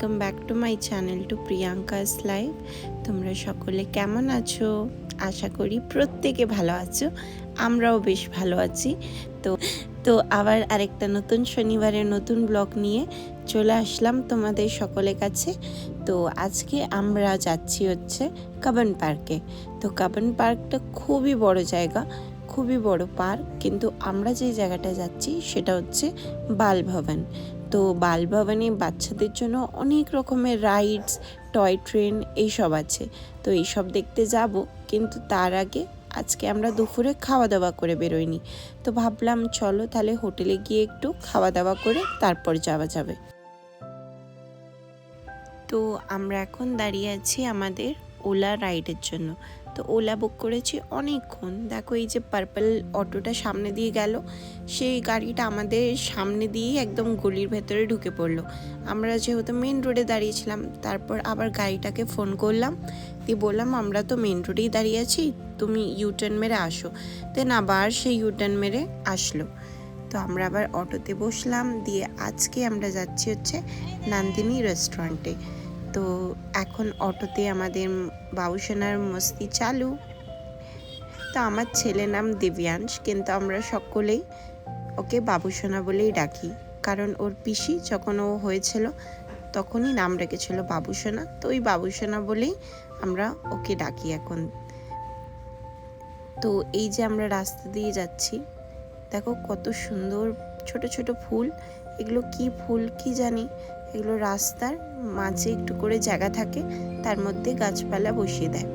Welcome back to my channel to Priyanka's live তোমরা সকলে কেমন আছো? আশা করি প্রত্যেকে ভালো আছো। আমরাও বেশ ভালো আছি। তো তো আবার আরেকটা নতুন শনিবারের নতুন ব্লগ নিয়ে চলে আসলাম তোমাদের সকলের কাছে। তো আজকে আমরা যাচ্ছি হচ্ছে কাবন পার্কে তো কাবন পার্কটা খুবই বড় জায়গা, খুবই বড় পার্ক কিন্তু আমরা যে জায়গাটা যাচ্ছি সেটা হচ্ছে বালভবন তো বালভবনে বাচ্চাদের জন্য অনেক রকমের রাইডস টয় ট্রেন এইসব আছে। তো এইসব দেখতে যাব, কিন্তু তার আগে আজকে আমরা দুপুরে খাওয়া দাওয়া করে বেরোইনি। তো ভাবলাম চলো তাহলে হোটেলে গিয়ে একটু খাওয়া দাওয়া করে তারপর যাওয়া যাবে। তো আমরা এখন দাঁড়িয়ে আছি আমাদের ওলা রাইডের জন্য। তো ওলা বুক করেছি অনেকক্ষণ। দেখো এই যে পার্পল অটোটা সামনে দিয়ে গেল, সেই গাড়িটা আমাদের সামনে দিয়ে একদম গলির ভেতরে ঢুকে পড়ল। আমরা যেহেতু মেন রোডে দাঁড়িয়েছিলাম, তারপর আবার গাড়িটাকে ফোন করলাম, দিয়ে বললাম, আমরা তো মেন রোডেই দাঁড়িয়ে আছি, তুমি ইউটার্ন মেরে আসো। দেন আবার সেই ইউটার্ন মেরে আসলো। তো আমরা আবার অটোতে বসলাম, দিয়ে আজকে আমরা যাচ্ছি হচ্ছে নান্দিনী রেস্টুরেন্টে তো এখন অটোতে আমাদের বাবুসোনার মস্তি চালু। তো আমার ছেলে নাম দিব্যাংশ, কিন্তু আমরা সকলেই ওকে বাবুসোনা বলেই ডাকি। কারণ ওর পিসি যখন ও হয়েছিল, তখনই নাম রেখেছিল বাবুসোনা। তো ওই বাবুসোনা বলেই আমরা ওকে ডাকি এখন। তো এই যে আমরা রাস্তা দিয়ে যাচ্ছি, দেখো কত সুন্দর ছোট ছোট ফুল। এগুলো কি ফুল কি জানি? এগুলো রাস্তার মাঝে একটু করে জায়গা থাকে, তার মধ্যে গাছপালা বসিয়ে দেয়।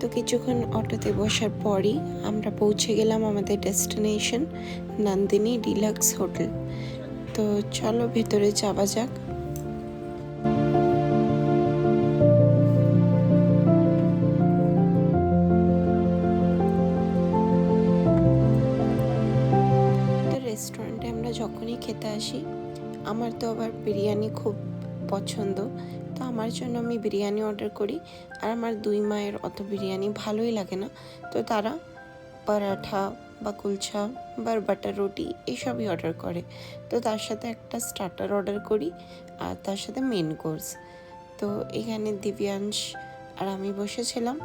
তো কিছুক্ষণ অটোতে বসার পরই আমরা পৌঁছে গেলাম আমাদের ডেস্টিনেশন, নন্দিনী ডিলাক্স হোটেল। তো চলো ভেতরে যাওয়া যাক। রেস্টুরেন্টে আমরা যখনই খেতে আসি, আমার তো আবার বিরিয়ানি খুব পছন্দ। তো আমার জন্য আমি বিরিয়ানি অর্ডার করি, আর আমার দুই মায়ের অত বিরিয়ানি ভালোই লাগে না। তো তারা পরাঠা বা কুলচা বা বাটার রুটি এইসবই অর্ডার করে। তো তার সাথে একটা স্টার্টার অর্ডার করি, আর তার সাথে মেন কোর্স তো এখানে দিব্যাংশ আর আমি বসেছিলাম।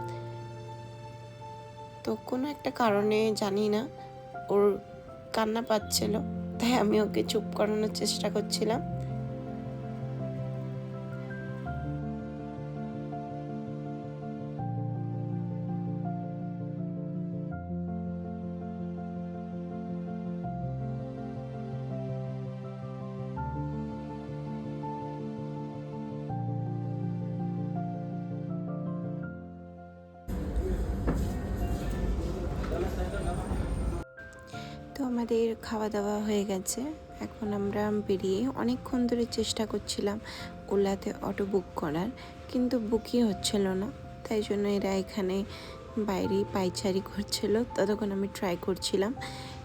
তো কোনো একটা কারণে জানি না, ওর কান্না পাচ্ছিল, তাই আমি ওকে চুপ করানোর চেষ্টা করছিলাম। আমাদের খাওয়া দাওয়া হয়ে গেছে। এখন আমরা বেরিয়ে অনেকক্ষণ ধরে চেষ্টা করছিলাম ওলাতে অটো বুক করার, কিন্তু বুকই হচ্ছিল না। তাই জন্য এরা এখানে বাইরে পাইচারি করছিল, ততক্ষণ আমি ট্রাই করছিলাম।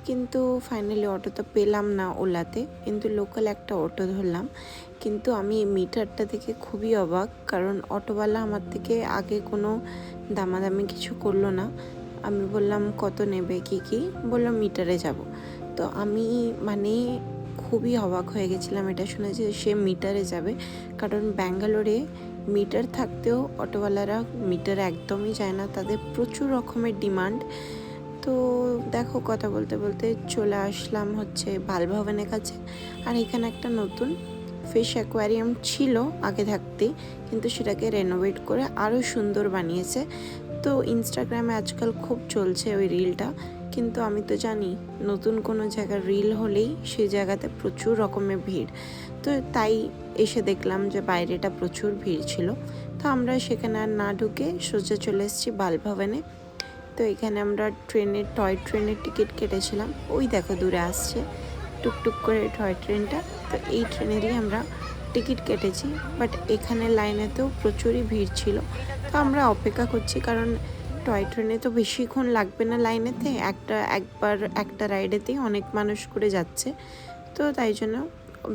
কিন্তু ফাইনালি অটো তো পেলাম না ওলাতে, কিন্তু লোকাল একটা অটো ধরলাম। কিন্তু আমি মিটারটা থেকে খুবই অবাক, কারণ অটোওয়ালা আমার থেকে আগে কোনো দামাদামি কিছু করল না। আমি বললাম, কত নেবে, কি কি? বললাম মিটারে যাব। তো আমি মানে খুবই অবাক হয়ে গেছিলাম এটা শুনে যে সে মিটারে যাবে। কারণ ব্যাঙ্গালোরে মিটার থাকতেও অটোওয়ালারা মিটার একদমই যায় না, তাদের প্রচুর রকমের ডিমান্ড। তো দেখো কথা বলতে বলতে চলে আসলাম হচ্ছে বালভবনের কাছে। আর এখানে একটা নতুন ফিশ অ্যাকোয়ারিয়াম ছিল আগে থাকতেই কিন্তু সেটাকে রেনোভেট করে আরও সুন্দর বানিয়েছে। তো ইনস্টাগ্রামে আজকাল খুব চলছে ওই রিলটা কিন্তু আমি তো জানি, নতুন কোনো জায়গার রিল হলেই সেই জায়গাতে প্রচুর রকমের ভিড়। তো তাই এসে দেখলাম যে বাইরেটা প্রচুর ভিড় ছিল। তো আমরা সেখানে আর না ঢুকে সোজা চলে এসেছি বালভবনে। তো এখানে আমরা ট্রেনের, টয় ট্রেনের টিকিট কেটেছিলাম। ওই দেখো দূরে আসছে টুকটুক করে টয় ট্রেনটা। তো এই ট্রেনেরই আমরা টিকিট কেটেছি। বাট এখানে লাইনেতেও প্রচুরই ভিড় ছিল। তো আমরা অপেক্ষা করছি কারণ টয় ট্রেনে তো বেশিক্ষণ লাগবে না লাইনেতে। একটা একবার একটা রাইডেতেই অনেক মানুষ করে যাচ্ছে। তো তাই জন্য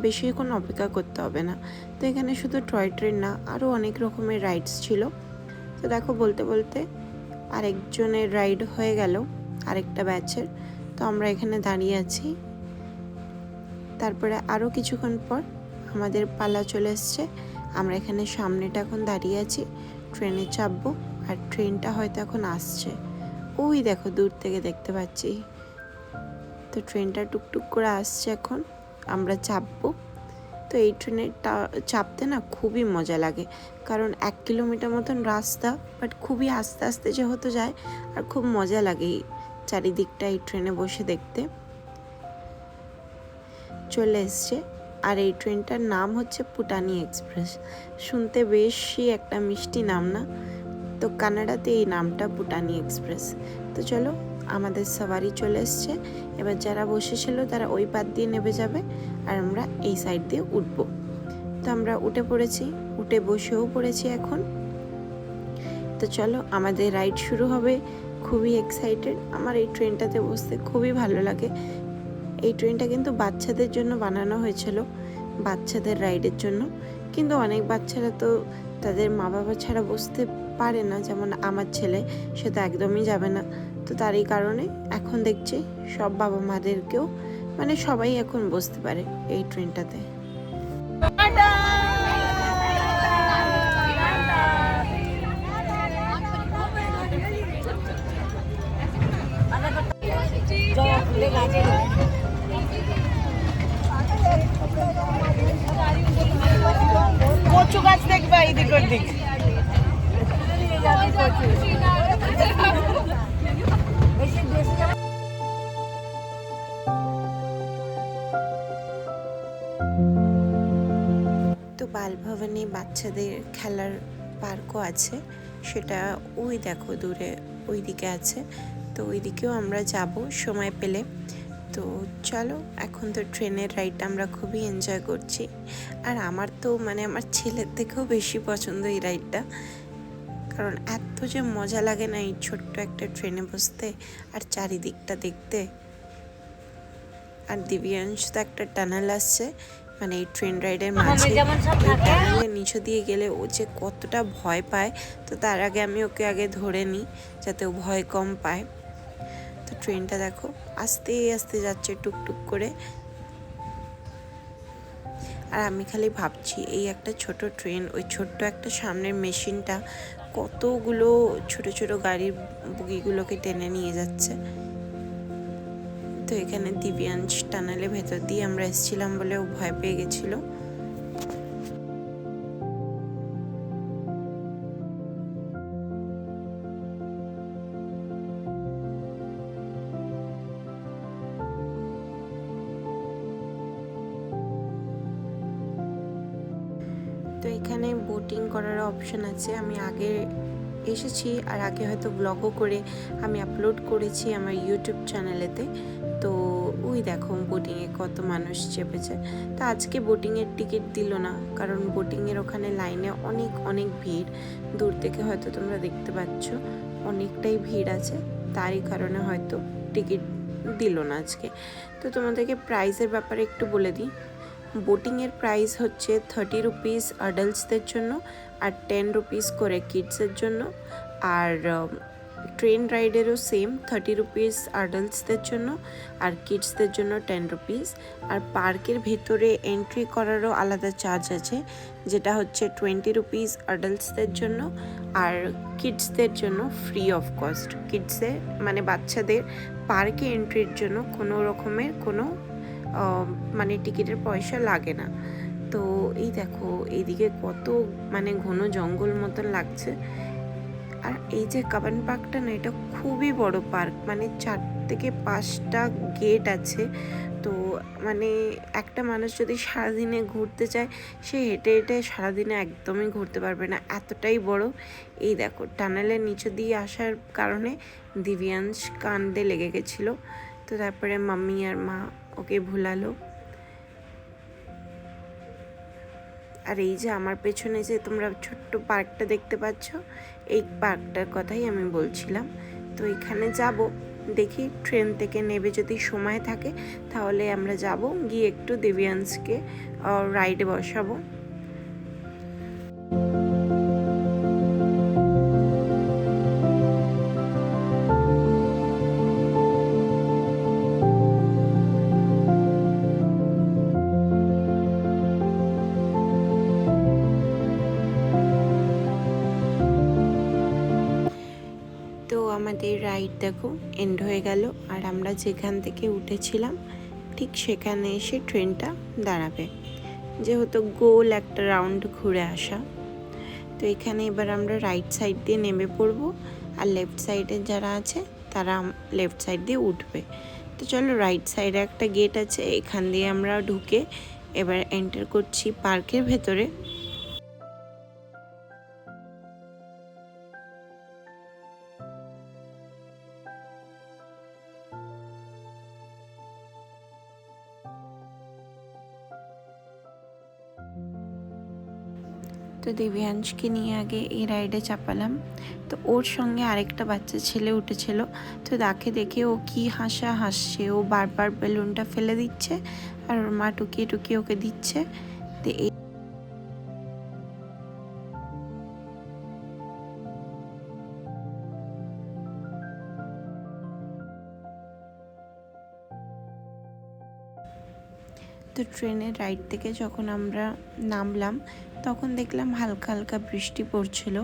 বেশিক্ষণ অপেক্ষা করতে হবে না। তো এখানে শুধু টয় ট্রেন না, আরও অনেক রকমের রাইডস ছিল। তো দেখো বলতে বলতে আরেকজনের রাইড হয়ে গেল, আরেকটা ব্যাচের। তো আমরা এখানে দাঁড়িয়ে আছি। তারপরে আরও কিছুক্ষণ পর আমাদের পালা চলে এসছে। আমরা এখানে সামনেটা এখন দাঁড়িয়ে আছি, ট্রেনে চাপবো। আর ট্রেনটা হয়তো এখন আসছে। ওই দেখো, দূর থেকে দেখতে পাচ্ছি। তো ট্রেনটা টুকটুক করে আসছে এখন। আমরা চাপবো। তো এই ট্রেনেরটা চাপতে না খুবই মজা লাগে। কারণ এক কিলোমিটার মতন রাস্তা বাট খুবই আস্তে আস্তে যেহেতু যায়, আর খুব মজা লাগে এই চারিদিকটা এই ট্রেনে বসে দেখতে। চলে এসছে। আর এই ট্রেনটার নাম হচ্ছে পুটানি এক্সপ্রেস। শুনতে বেশি একটা মিষ্টি নাম না। তো কানাডাতে এই নামটা পুটানি এক্সপ্রেস। তো চলো, আমাদের সবারই চলে এসছে। এবার যারা বসেছিল তারা ওই পাত দিয়ে নেমে যাবে আর আমরা এই সাইড দিয়ে উঠব। তো আমরা উঠে পড়েছি, উঠে বসেও পড়েছি এখন। তো চলো, আমাদের রাইড শুরু হবে খুবই এক্সাইটেড। আমার এই ট্রেনটাতে বসতে খুবই ভালো লাগে। এই ট্রেনটা কিন্তু বাচ্চাদের জন্য বানানো হয়েছিল, বাচ্চাদের রাইডের জন্য। কিন্তু অনেক বাচ্চারা তো তাদের মা বাবা ছাড়া বসতে পারে না, যেমন আমার ছেলে, সে তো একদমই যাবে না। তো তার এই কারণে এখন দেখছি সব বাবা মাদেরকেও মানে সবাই এখন বসতে পারে এই ট্রেনটাতে। কচু গাছ দেখবে এদিক ওদিক। তো বালভবনে বাচ্চাদের খেলার পার্কও আছে। সেটা ওই দেখো দূরে ওই দিকে আছে। তো ওই দিকেও আমরা যাব সময় পেলে। তো চলো, এখন তো ট্রেনের রাইডটা আমরা খুবই এনজয় করছি। আর আমার তো মানে আমার ছেলের থেকেও বেশি পছন্দ এই রাইডটা কারণ এত যে মজা লাগে না এই ছোট্ট একটা ট্রেনে বসতে আর চারিদিকটা দেখতে। আর দিব্যাংশ তো একটা টানেল আসছে মানে এই ট্রেন রাইডের মাঝে। সব ওই টানেলের নিচে দিয়ে গেলে ও যে কতটা ভয় পায় তো তার আগে আমি ওকে আগে ধরে নিই যাতে ও ভয় কম পায়। তো ট্রেনটা দেখো আস্তে আস্তে যাচ্ছে টুকটুক করে। আর আমি খালি ভাবছি এই একটা ছোট ট্রেন ওই ছোট্ট একটা সামনের মেশিনটা কতগুলো ছোট ছোট গাড়ির বগিগুলোকে টেনে নিয়ে যাচ্ছে। তো এখানে দিব্যাংশ টানেলের ভেতর দিয়ে আমরা এসেছিলাম বলে ও ভয় পেয়ে গেছিল। অপশন আছে। আমি আগে এসেছি আর আগে হয়তো ব্লগও করে আমি আপলোড করেছি আমার ইউটিউব চ্যানেলেতে তো ওই দেখো বোটিংয়ে কত মানুষ চেপেছে। তো আজকে বোটিংয়ের টিকিট দিল না, কারণ বোটিংয়ের ওখানে লাইনে অনেক অনেক ভিড়। দূর থেকে হয়তো তোমরা দেখতে পাচ্ছ, অনেকটাই ভিড় আছে। তারই কারণে হয়তো টিকিট দিল না আজকে। তো তোমাদেরকে প্রাইসের ব্যাপারে একটু বলে দিই। বোটিংয়ের প্রাইস হচ্ছে থার্টি রুপিস অ্যাডাল্টসদের জন্য আর টেন রুপিস করে কিডসের জন্য। আর ট্রেন রাইডেরও সেম থার্টি রুপিস অ্যাডাল্টসদের জন্য আর কিডসদের জন্য টেন রুপিস। আর পার্কের ভেতরে এন্ট্রি করারও আলাদা চার্জ আছে, যেটা হচ্ছে টোয়েন্টি রুপিস অ্যাডাল্টসদের জন্য আর কিডসদের জন্য ফ্রি অফ কস্ট কিডসদের মানে বাচ্চাদের পার্কে এন্ট্রির জন্য কোনো রকমের কোনো মানে টিকিটের পয়সা লাগে না। তো এই দেখো, এইদিকে কত মানে ঘন জঙ্গল মতন লাগছে। আর এই যে কাবান পার্কটা না, এটা খুবই বড় পার্ক। মানে চার থেকে পাঁচটা গেট আছে। তো মানে একটা মানুষ যদি সারাদিনে ঘুরতে চায়, সে হেঁটে হেঁটে সারাদিনে একদমই ঘুরতে পারবে না। এতটাই বড়। এই দেখো, টানেলের নিচে দিয়ে আসার কারণে দিব্যাংশ কান্দে লেগে গেছিল। তো তারপরে মাম্মি আর মা ওকে ভুলালো। আর এই যে আমার পেছনে যে তোমরা ছোট্ট পার্কটা দেখতে পাচ্ছ, এই পার্কটার কথাই আমি বলছিলাম। তো এখানে যাব, দেখি ট্রেন থেকে নেবে যদি সময় থাকে, তাহলে আমরা যাব, গিয়ে একটু দেবিয়ান্সকে রাইডে বসাবো। আমাদের রাইড দেখো এন্ড হয়ে গেল। আর আমরা যেখান থেকে উঠেছিলাম, ঠিক সেখানে এসে ট্রেনটা দাঁড়াবে। যেহেতু গোল একটা রাউন্ড ঘুরে আসা। তো এখানে এবার আমরা রাইট সাইড দিয়ে নেমে পড়ব। আর লেফট সাইডে যারা আছে, তারা লেফট সাইড দিয়ে উঠবে। তো চলো রাইট সাইডে একটা গেট আছে, এখান দিয়ে আমরা ঢুকে এবার এন্টার করছি পার্কের ভেতরে। দেবিয়াংশকে নিয়ে আগে এই রাইডে চাপালাম। তো ওর সঙ্গে আরেকটা বাচ্চা ছেলে উঠেছিল। তো তাকে দেখে ও কি হাসা হাসছে। ও বারবার বেলুনটা ফেলে দিচ্ছে আর ওর মা টুকিয়ে টুকিয়ে ওকে দিচ্ছে। তো এই তো ট্রেনের রাইড থেকে যখন আমরা নামলাম, তখন দেখলাম হালকা হালকা বৃষ্টি পড়ছিল।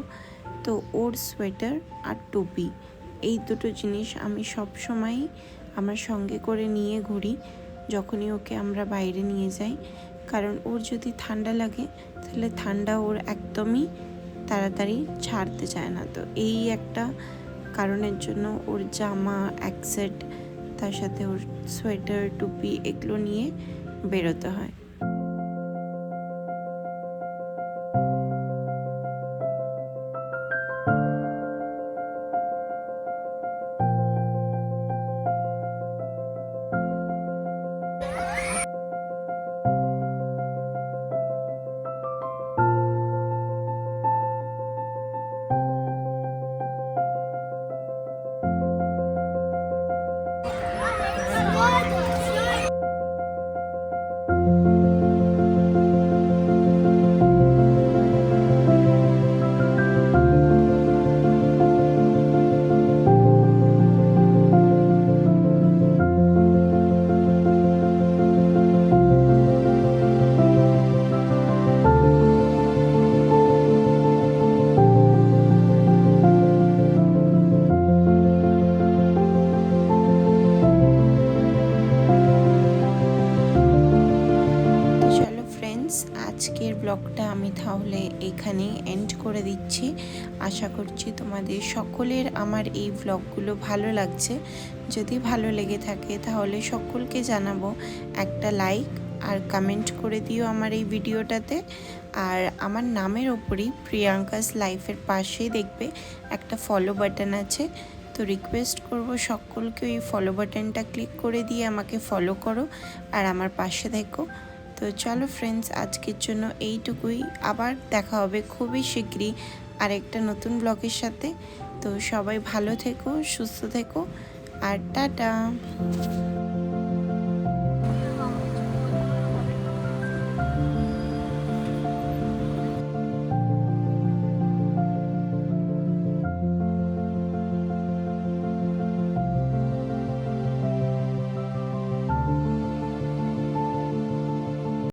তো ওর সোয়েটার আর টুপি, এই দুটো জিনিস আমি সব সময় আমার সঙ্গে করে নিয়ে ঘুরি, যখনই ওকে আমরা বাইরে নিয়ে যাই। কারণ ওর যদি ঠান্ডা লাগে, তাহলে ঠান্ডা ওর একদমই তাড়াতাড়ি ছাড়তে চায় না। তো এই একটা কারণের জন্য ওর জামা, এক সেট, তার সাথে ওর সোয়েটার, টুপি, এগুলো নিয়ে বেরোতে হয়। দিচ্ছি আশা করছি তোমাদের সকলের আমার এই ব্লগগুলো ভালো লাগছে। যদি ভালো লেগে থাকে তাহলে সকলকে জানাব একটা লাইক আর কমেন্ট করে দিও আমার এই ভিডিওটাতে। আর আমার নামের ওপরই প্রিয়াঙ্কাস লাইফের পাশেই দেখবে একটা ফলো বাটন আছে। তো রিকোয়েস্ট করব সকলকে ওই ফলো বাটনটা ক্লিক করে দিয়ে আমাকে ফলো করো। আর আমার পাশে দেখো তো চলো ফ্রেন্ডস আজকের জন্য এইটুকুই। আবার দেখা হবে খুবই শীঘ্রই আরেকটা নতুন ব্লগের সাথে। তো সবাই ভালো থেকো, সুস্থ থেকো, আর টাটা।